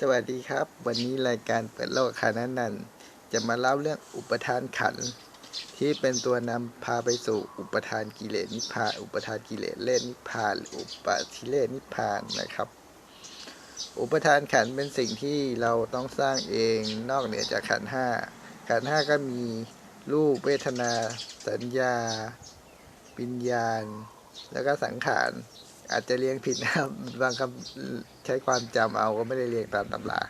สวัสดีครับ วันนี้รายการเปิดโลกคานันนันจะมาเล่าเรื่องอุปทานขัน ที่เป็นตัวนำพาไปสู่อุปทานกิเลสนิพพานอุปทานกิเลสเล่นนิพพานอุปาทิเลสนิพพานนะครับ อุปทานขันเป็นสิ่งที่เราต้องสร้างเองนอกเหนือจากขันห้าขันห้าก็มีรูปเวทนา สัญญาวิญญาณ แล้วก็สังขาร อาจจะเรียงผิดนะครับบางคำใช้ความจำเอาก็ไม่ได้เรียงตามตำรา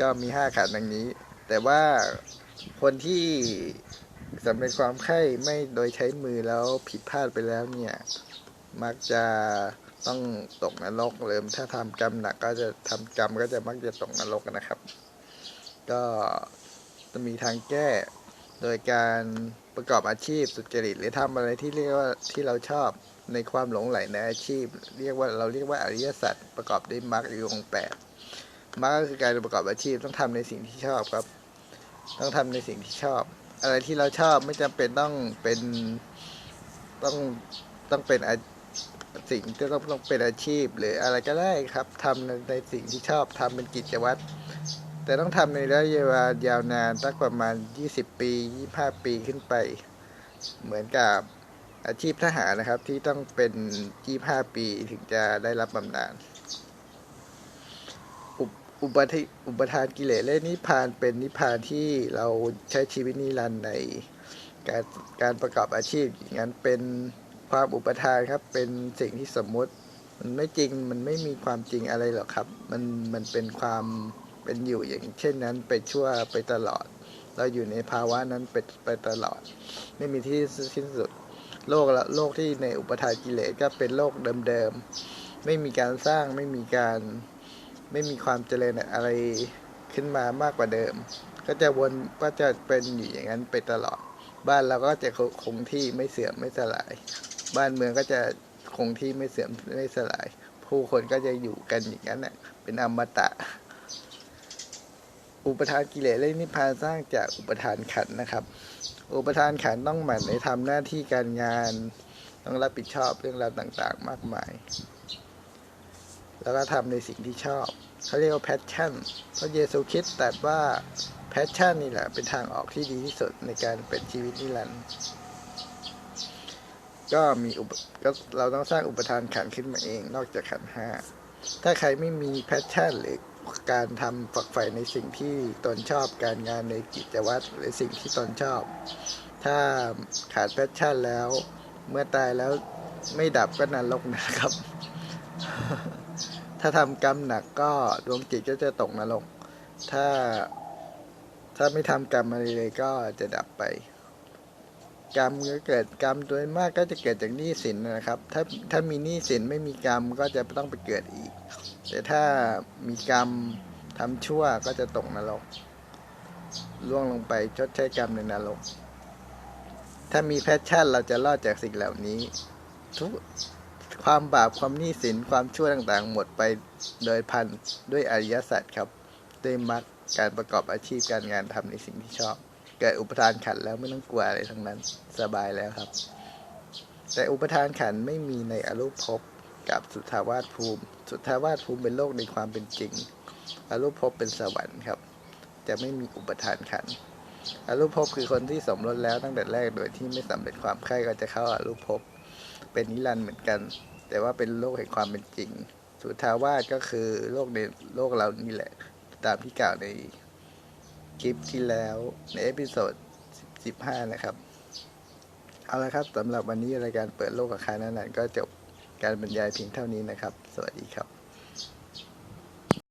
ก็มีห้าขันดังนี้ แต่ว่าคนที่สำเร็จความไข้ไม่โดยใช้มือแล้วผิดพลาดไปแล้วเนี่ย มักจะต้องตกนรกหรือถ้าทำกรรมหนักก็จะทำกรรมก็จะมักจะตกนรกนะครับ ก็จะมีทางแก้โดยการประกอบอาชีพสุจริตหรือทำอะไรที่เรียกว่าที่เราชอบ ในความหลงไหลในอาชีพ เรียกว่าเราเรียกว่าอริยสัจประกอบด้วยมรรคอยู่องแปดมรรคก็คือการประกอบอาชีพต้องทำในสิ่งที่ชอบครับ ต้องทำในสิ่งที่ชอบ อะไรที่เราชอบไม่จำเป็นต้องเป็นต้องต้องเป็นสิ่งที่ต้องต้องเป็นอาชีพ หรืออะไรก็ได้ครับทำในในสิ่งที่ชอบทำเป็นกิจวัตรแต่ต้องทำในระยะเวลายาวนานตั้งประมาณ 20 ปี 25 ปีขึ้นไป เหมือนกับ อาชีพทหารนะครับ ที่ต้องเป็น 25 ปีถึงจะได้รับบำนาญอุปอุปธิอุปทานกิเลสและนิพพานเป็นนิพพานที่เราใช้ชีวิตนิรันดร์ในการการประกอบอาชีพอย่างนั้นเป็นความอุปทานครับ เป็นสิ่งที่สมมุติ มันไม่จริงมันไม่มีความจริงอะไรหรอกครับ มันมันเป็นความเป็นอยู่อย่างเช่นนั้นไปชั่วไปตลอด เราอยู่ในภาวะนั้นไปไปตลอด ไม่มีที่สิ้นสุด โลกละโลกที่ในอุปทานกิเลสก็เป็นโลกเดิมๆไม่มีการสร้างไม่มีการไม่มีความเจริญอะไรขึ้นมามากกว่าเดิม ก็จะวนก็จะเป็นอยู่อย่างนั้นไปตลอด บ้านเราก็จะคงที่ไม่เสื่อมไม่สลาย บ้านเมืองก็จะคงที่ไม่เสื่อมไม่สลาย ผู้คนก็จะอยู่กันอย่างนั้นน่ะเป็นอมตะ อุปทานกิเลสและนิพพานสร้างจากอุปทานขันนะครับ อุปทานขันต้องหมั่นในทำหน้าที่การงาน ต้องรับผิดชอบเรื่องราวต่างๆ มากมาย แล้วก็ทำในสิ่งที่ชอบเขาเรียกว่าแพชชั่นพระเยซูคริสต์ตรัสว่าแพชชั่นนี่แหละเป็นทางออกที่ดีที่สุดในการเป็นชีวิตนิรันดร์ก็มีอุปก็เราต้องสร้างอุปทานขันขึ้นมาเอง นอกจากขันห้าถ้าใครไม่มีแพชชั่นหรือ การทำฝักใฝ่ในสิ่งที่ตนชอบการงานในกิจวัตรหรือสิ่งที่ตนชอบ ถ้าขาดแพชชั่นแล้ว เมื่อตายแล้วไม่ดับก็นรกนะครับ ถ้าทำกรรมหนักก็ดวงจิตก็จะตกนรก ถ้าถ้าไม่ทำกรรมอะไรเลยก็จะดับไป กรรมก็เกิดกรรมโดยมากก็จะเกิดจากหนี้สินนะครับ ถ้าถ้ามีหนี้สินไม่มีกรรมก็จะต้องไปเกิดอีก แต่ถ้ามีกรรมทำชั่วก็จะตกนรกล่วงลงไปชดใช้กรรมในนรก ถ้ามีแพชชั่นเราจะรอดจากสิ่งเหล่านี้ ทุกความบาปความหนี้สินความชั่วต่างๆ หมดไปโดยพันด้วยอริยสัจครับด้วยมรรคการประกอบอาชีพการงานทำในสิ่งที่ชอบ เกิดอุปทานขันแล้วไม่ต้องกลัวอะไรทั้งนั้นสบายแล้วครับ แต่อุปทานขันไม่มีในอรูปภพ กับสุทธาวาสภูมิ สุทธาวาสภูมิเป็นโลกในความเป็นจริงอรูปภพเป็นสวรรค์ครับ จะไม่มีอุปทานขันอรูปภพคือคนที่สมรสแล้วตั้งแต่แรกโดยที่ไม่สำเร็จความใคร่ก็จะเข้าอารูปภพเป็นนิรันดร์เหมือนกัน แต่ว่าเป็นโลกแห่งความเป็นจริง สุทาวาสก็คือโลกในโลกเรานี่แหละ ตามที่กล่าวในคลิปที่แล้วในเอพิโซด15 นะครับ เอาละครับสำหรับวันนี้รายการเปิดโลกกับคานานันก็จบ การบรรยายเพียงเท่านี้นะครับ สวัสดีครับ